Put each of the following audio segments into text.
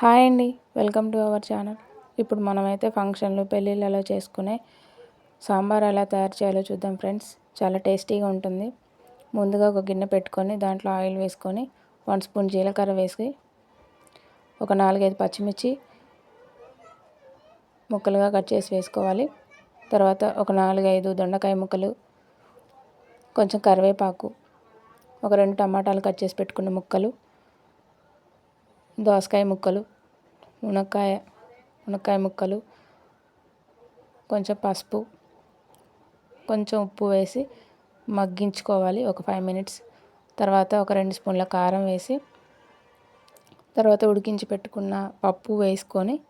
Hi అండి. Welcome to our channel. ఇప్పుడు మనమైతే ఫంక్షన్లు పెళ్ళిళ్ళలో చేసుకునే సాంబార్ ఎలా తయారు చేయాలో చూద్దాం ఫ్రెండ్స్. చాలా టేస్టీగా ఉంటుంది. ముందుగా ఒక గిన్నె పెట్టుకొని దాంట్లో ఆయిల్ వేసుకొని వన్ స్పూన్ జీలకర్ర వేసి ఒక నాలుగైదు పచ్చిమిర్చి ముక్కలుగా కట్ చేసి వేసుకోవాలి. తర్వాత ఒక నాలుగైదు దొండకాయ ముక్కలు కొంచెం కరివేపాకు ఒక రెండు టమాటాలు కట్ చేసి పెట్టుకున్న ముక్కలు దోసకాయ ముక్కలు మునక్కాయ మునక్కాయ ముక్కలు కొంచెం పసుపు కొంచెం ఉప్పు వేసి మగ్గించుకోవాలి ఒక ఫైవ్ మినిట్స్ తర్వాత ఒక రెండు స్పూన్ల కారం వేసి తర్వాత ఉడికించి పెట్టుకున్న పప్పు వేసుకొని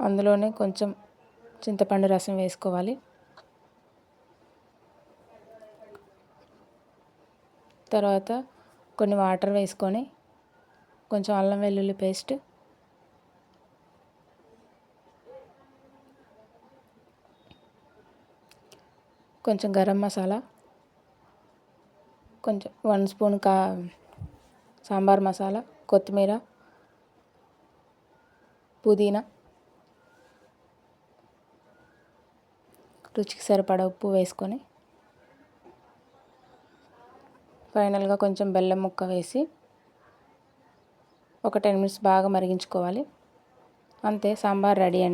అందులోనే కొంచెం చింతపండు రసం వేసుకోవాలి. తర్వాత కొన్ని వాటర్ వేసుకొని కొంచెం అల్లం వెల్లుల్లి పేస్ట్. కొంచెం గరం మసాలా. కొంచెం వన్ స్పూన్ కా సాంబార్ మసాలా కొత్తిమీర పుదీనా. రుచికి సరిపడా ఉప్పు వేసుకొని ఫైనల్గా కొంచెం బెల్లం ముక్క వేసి ఒక టెన్ మినిట్స్ బాగా మరిగించుకోవాలి. అంతే సాంబార్ రెడీ అండి.